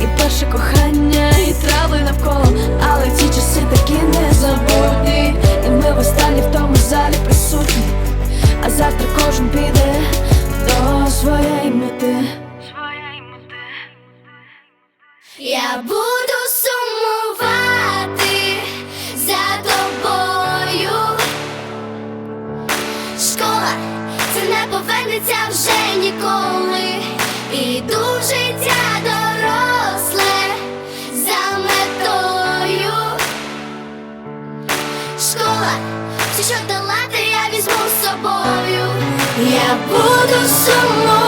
і перше кохання, і трави навколо. Але ці часи такі незабутні. І ми в востаннє в тому залі присутні. А завтра кожен піде до своєї мети. Я буду сумувати за тобою. Школа це не повернеться вже ніколи. Буду сумувати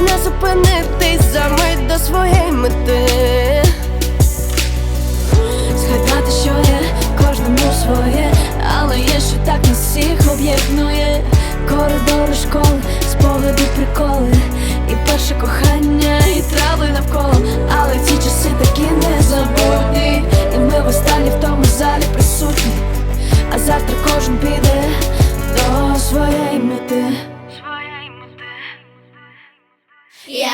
Не зупинитись за мить до своєї мети. Згадати, що є кожному своє, але є, що так нас всіх об'єднує. Коридори школи, спогади, приколи, і перше кохання,